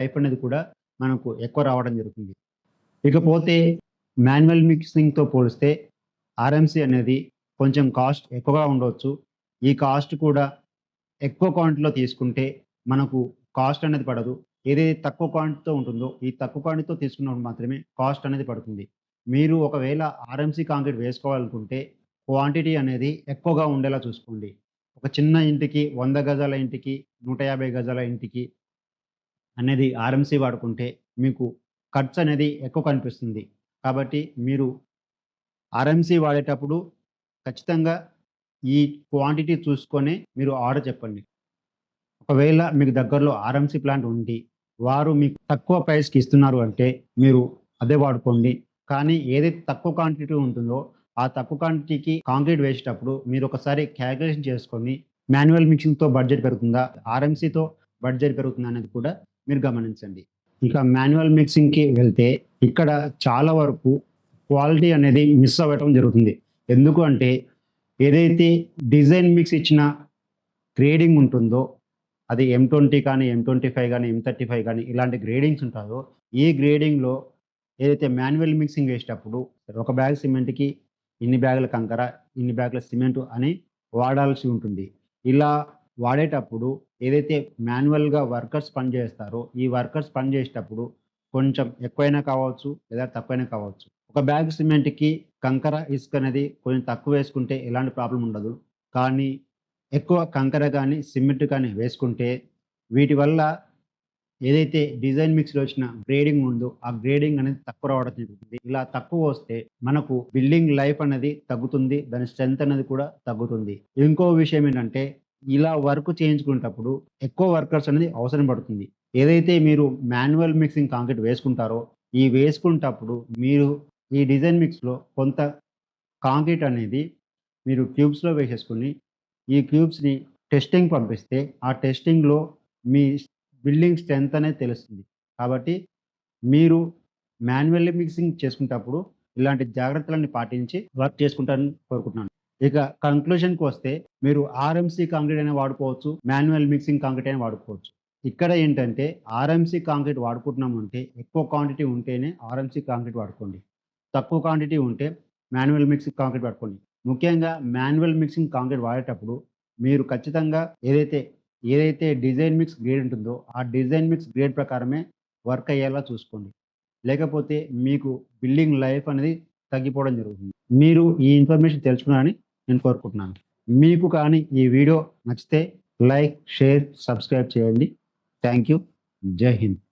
Type అనేది కూడా మనకు ఎక్కువ రావడం జరుగుతుంది. ఇకపోతే మాన్యువల్ మిక్సింగ్తో పోలిస్తే ఆర్ఎంసీ అనేది కొంచెం కాస్ట్ ఎక్కువగా ఉండవచ్చు ఈ కాస్ట్ కూడా ఎక్కువ క్వాంటిటీలో తీసుకుంటే మనకు కాస్ట్ అనేది పడదు. ఏదైతే తక్కువ క్వాంటిటీతో ఉంటుందో ఈ తక్కువ క్వాంటిటీతో తీసుకున్నప్పుడు మాత్రమే కాస్ట్ అనేది పడుతుంది. మీరు ఒకవేళ ఆర్ఎంసీ కాంక్రీట్ వేసుకోవాలనుకుంటే క్వాంటిటీ అనేది ఎక్కువగా ఉండేలా చూసుకోండి. ఒక చిన్న ఇంటికి వంద గజాల ఇంటికి నూట యాభై గజాల ఇంటికి అనేది ఆర్ఎంసీ వాడుకుంటే మీకు ఖర్చు అనేది ఎక్కువ కనిపిస్తుంది. కాబట్టి మీరు ఆర్ఎంసీ వాడేటప్పుడు ఖచ్చితంగా ఈ క్వాంటిటీ చూసుకొని మీరు ఆర్డర్ చెప్పండి. ఒకవేళ మీకు దగ్గరలో ఆర్ఎంసీ ప్లాంట్ ఉండి వారు మీకు తక్కువ ప్రైస్కి ఇస్తున్నారు అంటే మీరు అదే వాడుకోండి. కానీ ఏదైతే తక్కువ క్వాంటిటీ ఉంటుందో ఆ తక్కువ క్వాంటిటీకి కాంక్రీట్ వేసేటప్పుడు మీరు ఒకసారి క్యాలిక్యులేషన్ చేసుకొని మాన్యువల్ మిక్సింగ్తో బడ్జెట్ పెరుగుతుందా? ఆర్ఎంసీతో బడ్జెట్ పెరుగుతుందా అనేది కూడా మీరు గమనించండి. ఇంకా మాన్యువల్ మిక్సింగ్కి వెళ్తే ఇక్కడ చాలా వరకు క్వాలిటీ అనేది మిస్ అవ్వటం జరుగుతుంది. ఎందుకు అంటే ఏదైతే డిజైన్ మిక్స్ ఇచ్చిన గ్రేడింగ్ ఉంటుందో అది ఎం ట్వంటీ కానీ ఎం ట్వంటీ ఫైవ్ కానీ ఎం థర్టీ ఫైవ్ కానీ ఇలాంటి గ్రేడింగ్స్ ఉంటుందో ఈ గ్రేడింగ్లో ఏదైతే మాన్యువల్ మిక్సింగ్ వేసేటప్పుడు ఒక బ్యాగ్ సిమెంట్కి ఇన్ని బ్యాగుల కంకర ఇన్ని బ్యాగుల సిమెంట్ అని వాడాల్సి ఉంటుంది. ఇలా వాడేటప్పుడు ఏదైతే మాన్యువల్గా వర్కర్స్ పని చేస్తారో ఈ వర్కర్స్ పని చేసేటప్పుడు కొంచెం ఎక్కువైనా కావచ్చు లేదా తక్కువైనా కావచ్చు. ఒక బ్యాగ్ సిమెంట్కి కంకర ఇసుక అనేది కొంచెం తక్కువ వేసుకుంటే ఎలాంటి ప్రాబ్లం ఉండదు. కానీ ఎక్కువ కంకర కానీ సిమెంట్ కానీ వేసుకుంటే వీటి వల్ల ఏదైతే డిజైన్ మిక్స్లో వచ్చిన గ్రేడింగ్ ఉందో ఆ గ్రేడింగ్ అనేది తక్కువ రావడం జరుగుతుంది. ఇలా తక్కువ వస్తే మనకు బిల్డింగ్ లైఫ్ అనేది తగ్గుతుంది దాని స్ట్రెంత్ అనేది కూడా తగ్గుతుంది. ఇంకో విషయం ఏంటంటే ఇలా వర్క్ చేయించుకునేటప్పుడు ఎక్కువ వర్కర్స్ అనేది అవసరం పడుతుంది. ఏదైతే మీరు మాన్యువల్ మిక్సింగ్ కాంక్రీట్ వేసుకుంటారో ఈ వేసుకునేటప్పుడు మీరు ఈ డిజైన్ మిక్స్లో కొంత కాంక్రీట్ అనేది మీరు క్యూబ్స్లో వేసేసుకుని ఈ క్యూబ్స్ని టెస్టింగ్ పంపిస్తే ఆ టెస్టింగ్లో మీ బిల్డింగ్ స్ట్రెంత్ అనేది తెలుస్తుంది. కాబట్టి మీరు మాన్యువల్లీ మిక్సింగ్ చేసుకునేటప్పుడు ఇలాంటి జాగ్రత్తలన్నీ పాటించి వర్క్ చేసుకుంటారని కోరుకుంటున్నాను. ఇక కంక్లూషన్కి వస్తే మీరు ఆర్ఎంసీ కాంక్రీట్ అయినా వాడుకోవచ్చు మాన్యువల్ మిక్సింగ్ కాంక్రీట్ అయినా వాడుకోవచ్చు. ఇక్కడ ఏంటంటే ఆర్ఎంసీ కాంక్రీట్ వాడుకుంటున్నాం అంటే ఎక్కువ క్వాంటిటీ ఉంటేనే ఆర్ఎంసీ కాంక్రీట్ వాడుకోండి. తక్కువ క్వాంటిటీ ఉంటే మాన్యువల్ మిక్సింగ్ కాంక్రీట్ వాడుకోండి. ముఖ్యంగా మాన్యువల్ మిక్సింగ్ కాంక్రీట్ వాడేటప్పుడు మీరు ఖచ్చితంగా ఏదైతే ఏదైతే డిజైన్ మిక్స్ గ్రేడ్ ఉంటుందో ఆ డిజైన్ మిక్స్ గ్రేడ్ ప్రకారమే వర్క్ అయ్యేలా చూసుకోండి. లేకపోతే మీకు బిల్డింగ్ లైఫ్ అనేది తగ్గిపోవడం జరుగుతుంది. మీరు ఈ ఇన్ఫర్మేషన్ తెలుసుకున్నారని నేను కోరుకుంటున్నాను. మీకు కానీ ఈ వీడియో నచ్చితే లైక్ షేర్ సబ్స్క్రైబ్ చేయండి. Thank you. జై హింద్.